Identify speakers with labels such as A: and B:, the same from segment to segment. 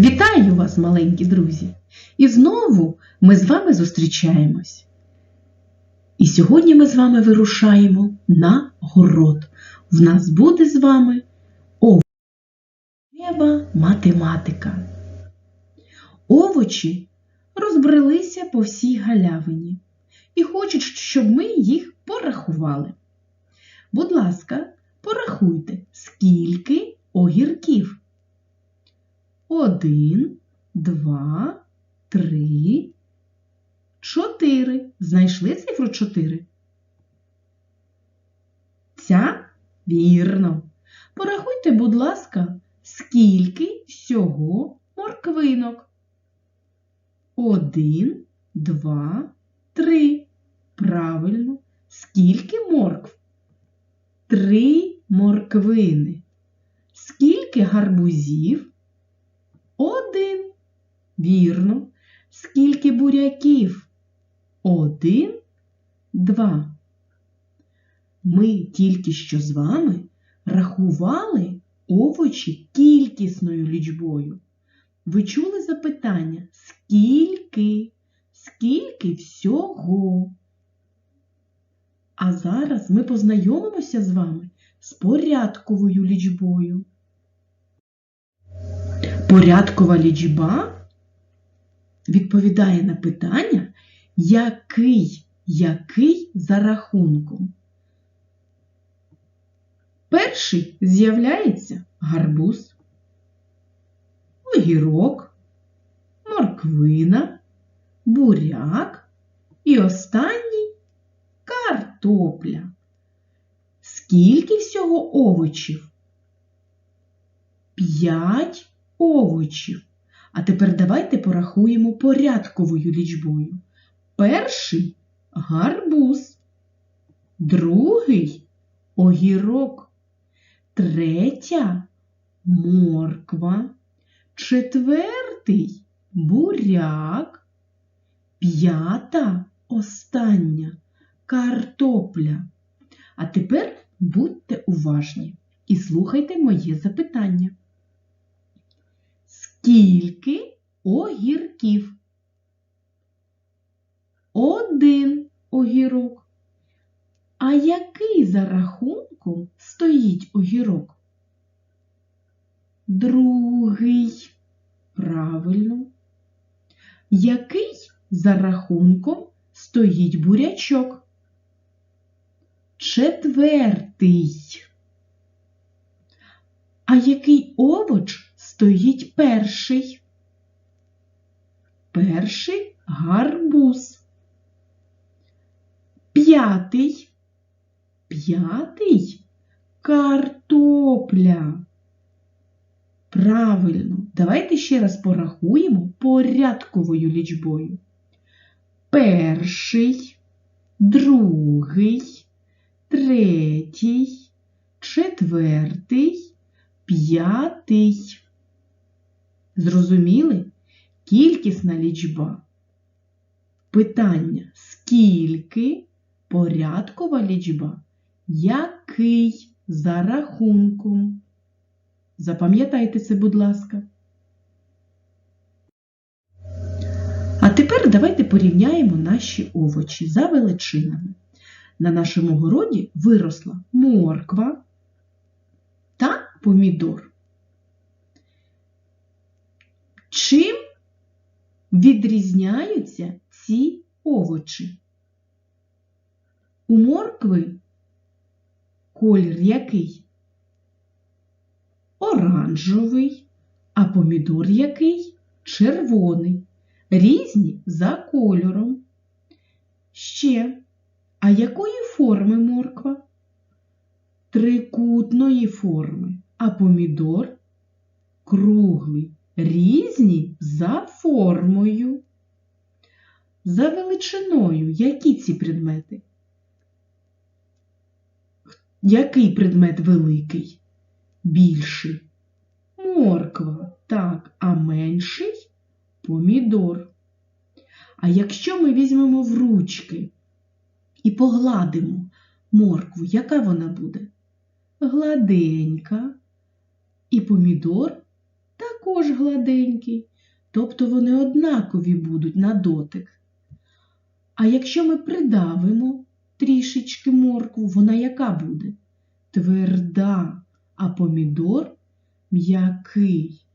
A: Вітаю вас, маленькі друзі! І знову ми з вами зустрічаємось. І сьогодні ми з вами вирушаємо на город. В нас буде з вами овочева математика. Овочі розбрелися по всій галявині і хочуть, щоб ми їх порахували. Будь ласка, порахуйте, скільки огірків. Один, два, три, чотири. Знайшли цифру чотири? Ця вірно. Порахуйте, будь ласка, скільки всього морквинок. Один, два, три. Правильно. Скільки моркв? Три морквини. Скільки гарбузів? Один. Вірно. Скільки буряків? Один, два. Ми тільки що з вами рахували овочі кількісною лічбою. Ви чули запитання? Скільки? Скільки всього? А зараз ми познайомимося з вами з порядковою лічбою. Порядкова лічба відповідає на питання, який, який за рахунком. Перший з'являється гарбуз, огірок, морквина, буряк і останній картопля. Скільки всього овочів? П'ять овочів. А тепер давайте порахуємо порядковою лічбою. Перший гарбуз, другий огірок, третя морква, четвертий буряк, п'ята остання картопля. А тепер будьте уважні і слухайте моє запитання. Скільки огірків? Один огірок. А який за рахунком стоїть огірок? Другий. Правильно. Який за рахунком стоїть бурячок? Четвертий. А який овоч стоїть перший? Перший гарбуз. П'ятий. П'ятий картопля. Правильно, давайте ще раз порахуємо порядковою лічбою. Перший, другий, третій, четвертий, п'ятий. Зрозуміли? Кількісна лічба. Питання скільки порядкова лічба? Який за рахунком? Запам'ятайте це, будь ласка. А тепер давайте порівняємо наші овочі за величинами. На нашому городі виросла морква та помідор. Чим відрізняються ці овочі? У моркви колір який? Оранжевий, а помідор який? Червоний. Різні за кольором. Ще, а якої форми морква? Трикутної форми, а помідор круглий. Різні за формою. За величиною які ці предмети? Який предмет великий? Більший? Морква, так, а менший помідор. А якщо ми візьмемо в ручки і погладимо моркву, яка вона буде? Гладенька. І помідор також гладенький, тобто вони однакові будуть на дотик. А якщо ми придавимо трішечки моркву, вона яка буде? Тверда, а помідор м'який.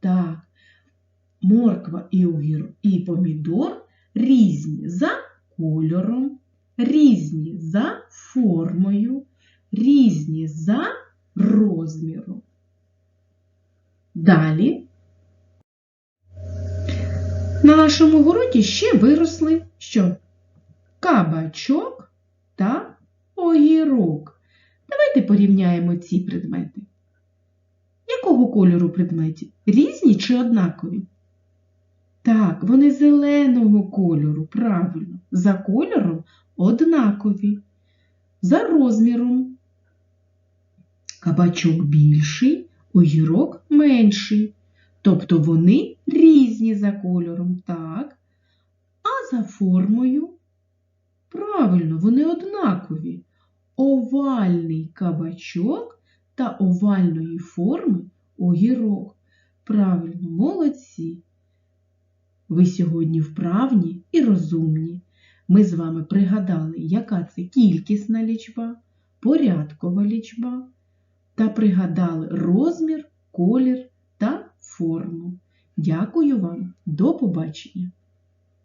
A: Так, морква і, огір, і помідор різні за кольором, різні за формою, різні за розміром. Далі на нашому городі ще виросли що? Кабачок та огірок. Давайте порівняємо ці предмети. Якого кольору предмети? Різні чи однакові? Так, вони зеленого кольору, правильно. За кольором однакові. За розміром. Кабачок більший, огірок менший. Тобто вони різні за кольором, так. А за формою, правильно, вони однакові. Овальний кабачок та овальної форми огірок. Правильно, молодці. Ви сьогодні вправні і розумні. Ми з вами пригадали, яка це кількісна лічба, порядкова лічба, та пригадали розмір, колір та форму. Дякую вам, до побачення!